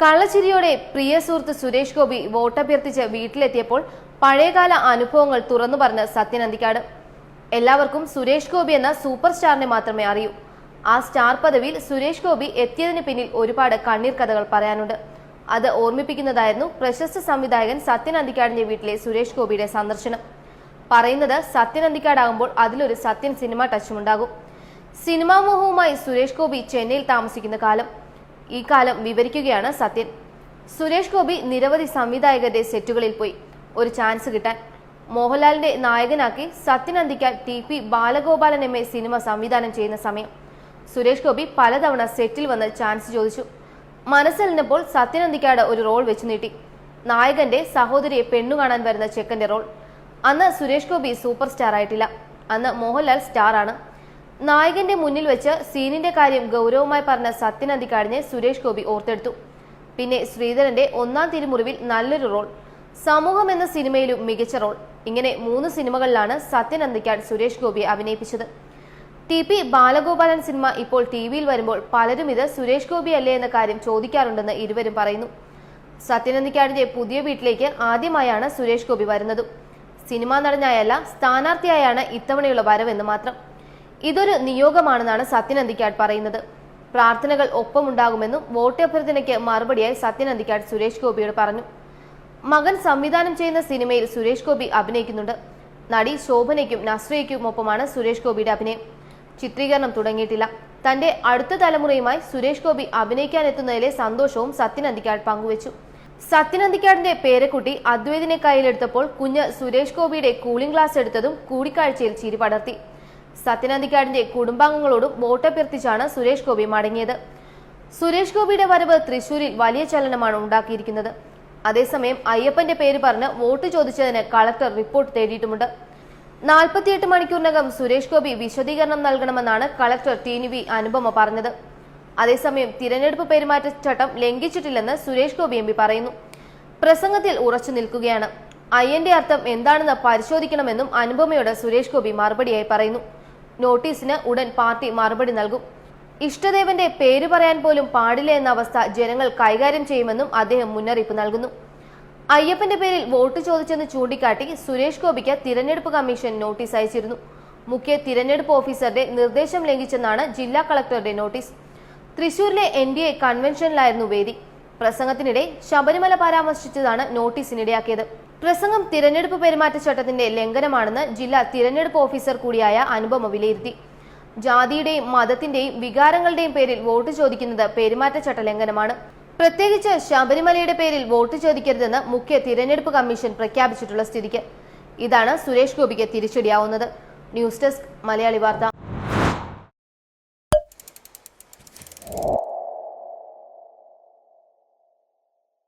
കള്ളച്ചിരിയോടെ പ്രിയ സുഹൃത്ത് സുരേഷ് ഗോപി വോട്ടഭ്യർത്ഥിച്ച് വീട്ടിലെത്തിയപ്പോൾ പഴയകാല അനുഭവങ്ങൾ തുറന്നു പറഞ്ഞ് സത്യനന്ദിക്കാട് എല്ലാവർക്കും സുരേഷ് ഗോപി എന്ന സൂപ്പർ സ്റ്റാറിനെ മാത്രമേ അറിയൂ. ആ സ്റ്റാർ പദവിയിൽ സുരേഷ് ഗോപി എത്തിയതിന് പിന്നിൽ ഒരുപാട് കണ്ണീർ കഥകൾ പറയാനുണ്ട്. അത് ഓർമ്മിപ്പിക്കുന്നതായിരുന്നു പ്രശസ്ത സംവിധായകൻ സത്യനന്ദിക്കാടിന്റെ വീട്ടിലെ സുരേഷ് ഗോപിയുടെ സന്ദർശനം. പറയുന്നത് സത്യനന്ദിക്കാടാകുമ്പോൾ അതിലൊരു സത്യൻ സിനിമ ടച്ചുമുണ്ടാകും സിനിമാ മോഹവുമായി സുരേഷ് ഗോപി ചെന്നൈയിൽ താമസിക്കുന്ന കാലം. ഈ കാലം വിവരിക്കുകയാണ് സത്യൻ. സുരേഷ് ഗോപി നിരവധി സംവിധായകരുടെ സെറ്റുകളിൽ പോയി. ഒരു ചാൻസ് കിട്ടാൻ മോഹൻലാലിന്റെ നായകനാക്കി Sathyan Anthikad T P Balagopalan M A cinema സംവിധാനം ചെയ്യുന്ന സമയം. സുരേഷ് ഗോപി പലതവണ സെറ്റിൽ വന്ന് ചാൻസ് ചോദിച്ചു. മനസ്സലിഞ്ഞപ്പോൾ സത്യൻ അന്തിക്കാട് ഒരു റോൾ വെച്ചു നീട്ടി. നായകന്റെ സഹോദരിയെ പെണ്ണു കാണാൻ വരുന്ന ചെക്കന്റെ റോൾ. അന്ന് സുരേഷ് ഗോപി സൂപ്പർ സ്റ്റാർ ആയിട്ടില്ല. അന്ന് മോഹൻലാൽ സ്റ്റാർ ആണ്. നായകന്റെ മുന്നിൽ വെച്ച് സീനിന്റെ കാര്യം ഗൗരവമായി പറഞ്ഞ സത്യൻ അന്തിക്കാടിനെ സുരേഷ് ഗോപി ഓർത്തെടുത്തു. പിന്നെ ശ്രീധരന്റെ ഒന്നാം തിരുമുറിവിൽ നല്ലൊരു റോൾ സമൂഹം എന്ന സിനിമയിലും മികച്ച റോൾ. ഇങ്ങനെ മൂന്ന് സിനിമകളിലാണ് സത്യൻ അന്തിക്കാട് സുരേഷ് ഗോപിയെ അഭിനയിപ്പിച്ചത്. ടി പി ബാലഗോപാലൻ സിനിമ ഇപ്പോൾ ടി വിയിൽ വരുമ്പോൾ പലരും ഇത് സുരേഷ് ഗോപി അല്ലേ എന്ന കാര്യം ചോദിക്കാറുണ്ടെന്ന് ഇരുവരും പറയുന്നു. സത്യനന്ദിക്കാടിന്റെ പുതിയ വീട്ടിലേക്ക് ആദ്യമായാണ് സുരേഷ് ഗോപി വരുന്നതും. സിനിമാ നടനായല്ല സ്ഥാനാർത്ഥിയായാണ് ഇത്തവണയുള്ള വരവെന്ന് മാത്രം. ഇതൊരു നിയോഗമാണെന്നാണ് സത്യനന്ദിക്കാട് പറയുന്നത്. പ്രാർത്ഥനകൾ ഒപ്പമുണ്ടാകുമെന്നും വോട്ട് അഭ്യർത്ഥനയ്ക്ക് മറുപടിയായി സത്യനന്ദിക്കാട് സുരേഷ് ഗോപിയോട് പറഞ്ഞു. മകൻ സംവിധാനം ചെയ്യുന്ന സിനിമയിൽ സുരേഷ് ഗോപി അഭിനയിക്കുന്നുണ്ട്. നടി ശോഭനയ്ക്കും നസ്രയ്ക്കും ഒപ്പമാണ് സുരേഷ് ഗോപിയുടെ അഭിനയം. ചിത്രീകരണം തുടങ്ങിയിട്ടില്ല. തന്റെ അടുത്ത തലമുറയുമായി സുരേഷ് ഗോപി അഭിനയിക്കാനെത്തുന്നതിലെ സന്തോഷവും സത്യനന്ദിക്കാട് പങ്കുവച്ചു. സത്യനന്ദിക്കാടിന്റെ പേരക്കുട്ടി അദ്വൈതിനെ കയ്യിലെടുത്തപ്പോൾ കുഞ്ഞ് സുരേഷ് ഗോപിയുടെ കൂളിംഗ് ഗ്ലാസ് എടുത്തതും കൂടിക്കാഴ്ചയിൽ ചിരി പടർത്തി. സത്യനന്ദിക്കാടിന്റെ കുടുംബാംഗങ്ങളോടും വോട്ടഭ്യർത്ഥിച്ചാണ് സുരേഷ് ഗോപി മടങ്ങിയത്. സുരേഷ് ഗോപിയുടെ വരവ് തൃശൂരിൽ വലിയ ചലനമാണ് ഉണ്ടാക്കിയിരിക്കുന്നത്. അതേസമയം അയ്യപ്പന്റെ പേര് പറഞ്ഞ് വോട്ട് ചോദിച്ചതിന് കളക്ടർ റിപ്പോർട്ട് തേടിയിട്ടുമുണ്ട്. നാൽപ്പത്തിയെട്ട് മണിക്കൂറിനകം സുരേഷ് ഗോപി വിശദീകരണം നൽകണമെന്നാണ് കളക്ടർ ടി വി അനുപമ പറഞ്ഞത്. അതേസമയം തിരഞ്ഞെടുപ്പ് പെരുമാറ്റച്ചട്ടം ലംഘിച്ചിട്ടില്ലെന്ന് സുരേഷ് ഗോപി എം പറയുന്നു. പ്രസംഗത്തിൽ ഉറച്ചു നിൽക്കുകയാണ്. അയ്യന്റെ അർത്ഥം എന്താണെന്ന് പരിശോധിക്കണമെന്നും അനുപമയോട് സുരേഷ് ഗോപി മറുപടിയായി പറയുന്നു. നോട്ടീസിന് ഉടൻ പാർട്ടി മറുപടി നൽകും. ഇഷ്ടദേവന്റെ പേര് പറയാൻ പോലും പാടില്ല എന്ന അവസ്ഥ ജനങ്ങൾ കൈകാര്യം ചെയ്യുമെന്നും അദ്ദേഹം മുന്നറിയിപ്പ് നൽകുന്നു. അയ്യപ്പന്റെ പേരിൽ വോട്ട് ചോദിച്ചെന്ന് ചൂണ്ടിക്കാട്ടി സുരേഷ് ഗോപിക്ക് തിരഞ്ഞെടുപ്പ് കമ്മീഷൻ നോട്ടീസ് അയച്ചിരുന്നു. മുഖ്യ തിരഞ്ഞെടുപ്പ് ഓഫീസറുടെ നിർദ്ദേശം ലംഘിച്ചെന്നാണ് ജില്ലാ കളക്ടറുടെ നോട്ടീസ്. തൃശൂരിലെ എൻ ഡി എ കൺവെൻഷനിലായിരുന്നു വേദി. പ്രസംഗത്തിനിടെ ശബരിമല പരാമർശിച്ചതാണ് നോട്ടീസിനിടയാക്കിയത്. പ്രസംഗം തിരഞ്ഞെടുപ്പ് പെരുമാറ്റച്ചട്ടത്തിന്റെ ലംഘനമാണെന്ന് ജില്ലാ തിരഞ്ഞെടുപ്പ് ഓഫീസർ കൂടിയായ അനുപമ വിലയിരുത്തി. ജാതിയുടെയും മതത്തിന്റെയും വികാരങ്ങളുടെയും പേരിൽ വോട്ട് ചോദിക്കുന്നത് പെരുമാറ്റച്ചട്ട ലംഘനമാണ്. പ്രത്യേകിച്ച് ശബരിമലയുടെ പേരിൽ വോട്ട് ചോദിക്കരുതെന്ന് മുഖ്യ തിരഞ്ഞെടുപ്പ് കമ്മീഷൻ പ്രഖ്യാപിച്ചിട്ടുള്ള സ്ഥിതിക്ക്. ഇതാണ് സുരേഷ് ഗോപിക്ക് തിരിച്ചടിയാവുന്നത്. ന്യൂസ് ഡെസ്ക് മലയാളി വാർത്ത.